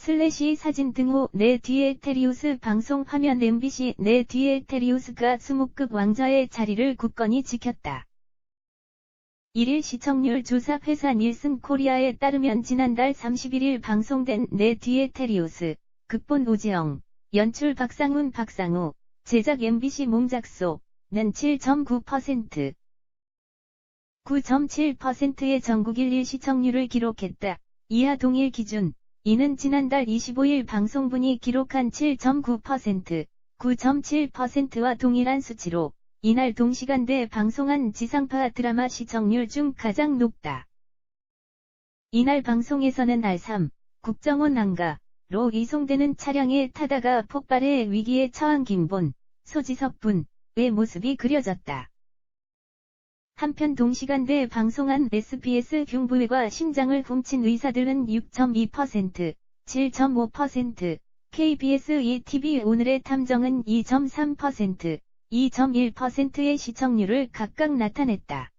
슬래시 사진 등호 내 뒤에 테리우스 방송 화면 MBC 내 뒤에 테리우스가 수목급 왕좌의 자리를 굳건히 지켰다. 1일 시청률 조사 회사 닐슨 코리아에 따르면 지난달 31일 방송된 내 뒤에 테리우스, 극본 오지영, 연출 박상훈 박상우, 제작 MBC 몽작소는 7.9%, 9.7%의 전국 1일 시청률을 기록했다. 이하 동일 기준, 이는 지난달 25일 방송분이 기록한 7.9%, 9.7%와 동일한 수치로 이날 동시간대에 방송한 지상파 드라마 시청률 중 가장 높다. 이날 방송에서는 R3, 국정원 안가로 이송되는 차량에 타다가 폭발해 위기에 처한 김본, 소지섭 분의 모습이 그려졌다. 한편 동시간대에 방송한 SBS 경부회과 심장을 훔친 의사들은 6.2%, 7.5%, KBS ETV 오늘의 탐정은 2.3%, 2.1%의 시청률을 각각 나타냈다.